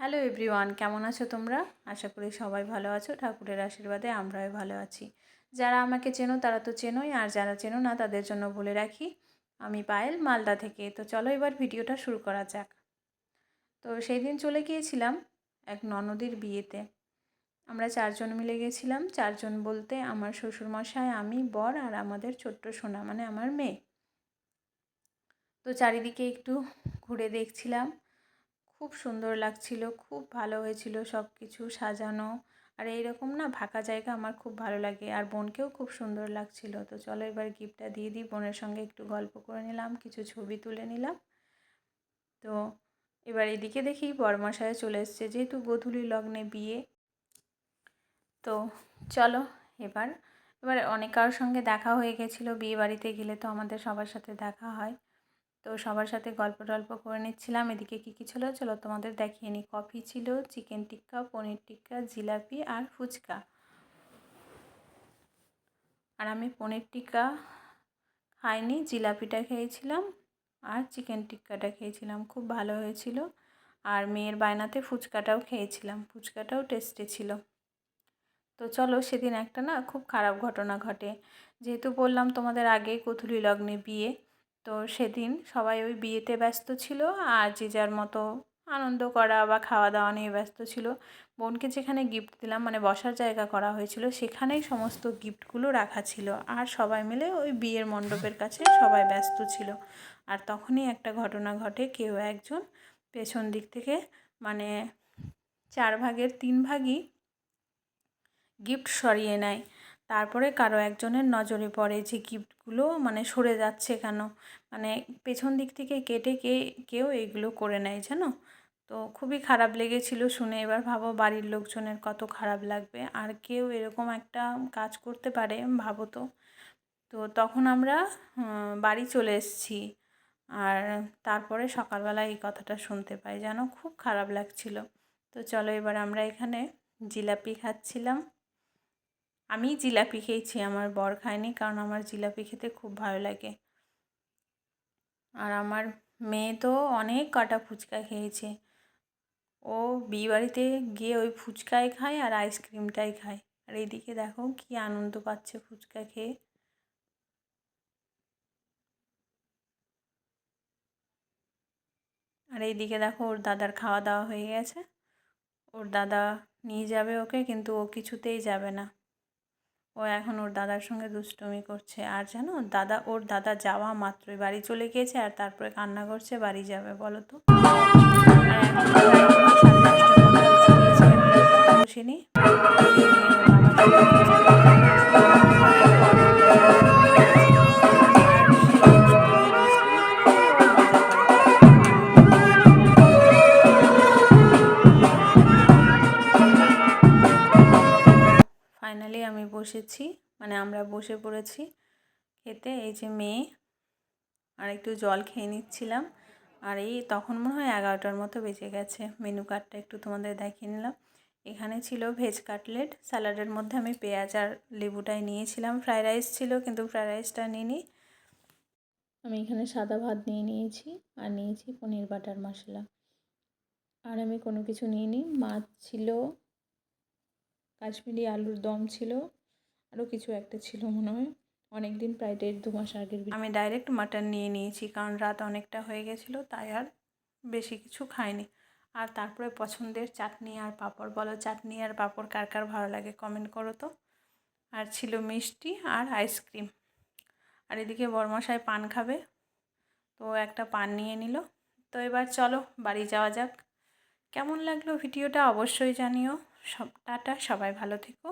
Hello everyone, কেমন আছো তোমরা? আশা করি সবাই ভালো আছো। ঠাকুরের আশীর্বাদে আমরাও ভালো আছি। যারা আমাকে চেনো তারা তো চেনোই, আর যারা চেনো না তাদের জন্য বলে রাখি, আমি পায়েল, মালদা থেকে। তো চলো এবার ভিডিওটা শুরু করা যাক। তো সেই দিন চলে গিয়েছিলাম এক ননদির বিয়েতে। আমরা চারজন মিলে গেছিলাম। চারজন বলতে আমার শ্বশুরমশাই, আমি, বর আর আমাদের ছোট্ট সোনা মানে আমার মেয়ে। তো চারিদিকে একটু ঘুরে দেখছিলাম। খুব সুন্দর লাগছিল, খুব ভালো হয়েছিল সব কিছু সাজানো। আর এইরকম না ফাঁকা জায়গা আমার খুব ভালো লাগে, আর বোনকেও খুব সুন্দর লাগছিল। তো চলো এবার গিফটটা দিয়ে দিই, বোনের সঙ্গে একটু গল্প করে নিলাম, কিছু ছবি তুলে নিলাম। তো এবার এদিকে দেখি বরমশায় চলে এসছে, যেহেতু গোধূলি লগ্নে বিয়ে। তো চলো এবার এবার অনেক কারোর সঙ্গে দেখা হয়ে গেছিল বিয়ে বাড়িতে গেলে তো আমাদের সবার সাথে দেখা হয়। তো সবার সাথে গল্প টল্প করে নিচ্ছিলাম। এদিকে কী কী ছিল? চলো তোমাদের দেখিয়ে নিই কফি ছিল, চিকেন টিক্কা, পনির টিক্কা, জিলাপি আর ফুচকা। আর আমি পনির টিক্কা খাইনি, জিলাপিটা খেয়েছিলাম আর চিকেন টিক্কাটা খেয়েছিলাম। খুব ভালো হয়েছিল। আর মেয়ের বায়নাতে ফুচকাটাও খেয়েছিলাম। ফুচকাটাও টেস্টি ছিল। তো চলো সেদিন একটা না খুব খারাপ ঘটনা ঘটে। যেহেতু বললাম তোমাদের আগে কুথুলি লগ্নে বিয়ে তো সেদিন সবাই ওই বিয়েতে ব্যস্ত ছিল আর যে যার মতো আনন্দ করা বা খাওয়া দাওয়া নিয়ে ব্যস্ত ছিল। বোনকে যেখানে গিফট দিলাম মানে বসার জায়গা করা হয়েছিল, সেখানেই সমস্ত গিফটগুলো রাখা ছিল। আর সবাই মিলে ওই বিয়ের মণ্ডপের কাছে সবাই ব্যস্ত ছিল। আর তখনই একটা ঘটনা ঘটে, কেউ একজন পেছন দিক থেকে মানে চার ভাগের তিন ভাগই গিফট সরিয়ে নেয়। তারপরে কারও একজনের নজরে পড়ে যে গিফটগুলো মানে সরে যাচ্ছে কেন? মানে পেছন দিক থেকে কেটে কে, কেউ এগুলো করে নেয়, জানো? তো খুবই খারাপ লেগেছিল শুনে। এবার ভাবো বাড়ির লোকজনের কত খারাপ লাগবে। আর কেউ এরকম একটা কাজ করতে পারে, ভাবো তো। তো তখন আমরা বাড়ি চলে এসেছি। আর তারপরে সকালবেলা এই কথাটা শুনতে পাই। যেন খুব খারাপ লাগছিল। তো চলো এবার আমরা এখানে জিলাপি খাচ্ছিলাম। আমি জিলাপি খেয়েছি, আমার বর খায়নি কারণ আমার জিলাপি খেতে খুব ভালো লাগে। আর আমার মেয়ে তো অনেক কটা ফুচকা খেয়েছে। ও বিয়েবাড়িতে গিয়ে ওই ফুচকাই খায় আর আইসক্রিমটাই খায়। আর এইদিকে দেখো কি আনন্দ পাচ্ছে ফুচকা খেয়ে। আর এইদিকে দেখো ওর দাদার খাওয়া দাওয়া হয়ে গেছে। ওর দাদা নিয়ে যাবে ওকে, কিন্তু ও কিছুতেই যাবে না। ও এখন ওর দাদার সঙ্গে দুষ্টুমি করছে। আর জানো, দাদা, ওর দাদা যাওয়া মাত্রই বাড়ি চলে গিয়েছে আর তারপরে কান্না করছে, বাড়ি যাবে, বলো তো। বসেছি মানে আমরা বসে পড়েছি খেতে, এই যে মেয়ে, আর একটু জল খেয়ে নিচ্ছিলাম। আর এই তখন মনে হয় এগারোটার মতো বেজে গেছে। মেনু কার্ডটা একটু তোমাদের দেখিয়ে নিলাম। এখানে ছিল ভেজ কাটলেট, স্যালাডের মধ্যে আমি পেঁয়াজ আর লেবুটাই নিয়েছিলাম। ফ্রায়েড রাইস ছিল, কিন্তু ফ্রায়েড রাইসটা নিইনি। আমি এখানে সাদা ভাত নিয়ে নিয়েছি আর নিয়েছি পনির বাটার মশলা। আর আমি কোনো কিছু নিইনি। মাছ ছিল, কাশ্মীরি আলুর দম ছিল আরও কিছু একটা ছিল মনে হয়। অনেক দিন প্রায় দেড় দু মাস আগের আমি ডাইরেক্ট মাটন নিয়ে নিয়েছি, কারণ রাত অনেকটা হয়ে গেছিল, তাই আর বেশি কিছু খাইনি। আর তারপরে পছন্দের চাটনি আর পাঁপড়, বলো চাটনি আর পাঁপড় কার কার ভালো লাগে কমেন্ট করো তো। আর ছিল মিষ্টি আর আইসক্রিম আর এদিকে বরমশাই পান খাবে, তো একটা পান নিয়ে নিল। তো এবার চলো বাড়ি যাওয়া যাক। কেমন লাগল ভিডিওটা অবশ্যই জানিও। সব টাটা, সবাই ভালো থেকো।